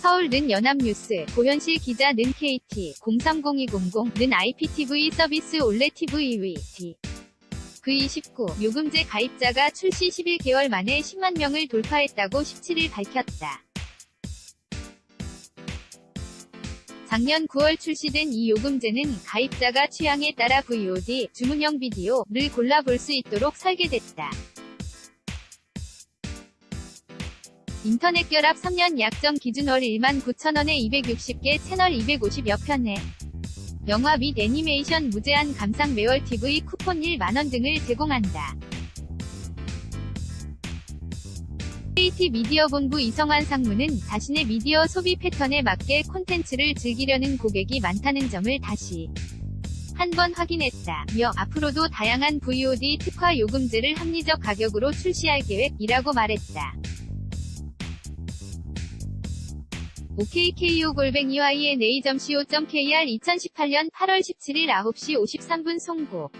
서울는 연합뉴스, 고현실 기자는 KT, 030200는 IPTV 서비스 올레 TV D. V29 요금제 가입자가 출시 11개월 만에 10만 명을 돌파했다고 17일 밝혔다. 작년 9월 출시된 이 요금제는 가입자가 취향에 따라 VOD, 주문형 비디오를 골라볼 수 있도록 설계됐다. 인터넷 결합 3년 약정 기준 월 1만 9천원에 260개 채널 250여 편에 영화 및 애니메이션 무제한 감상 매월 TV 쿠폰 1만원 등을 제공한다. KT 미디어 본부 이성환 상무는 자신의 미디어 소비 패턴에 맞게 콘텐츠를 즐기려는 고객이 많다는 점을 다시 한 번 확인했다며 앞으로도 다양한 VOD 특화 요금제를 합리적 가격으로 출시할 계획이라고 말했다. OKKO 골뱅이와 INA.co.kr 2018년 8월 17일 9시 53분 송고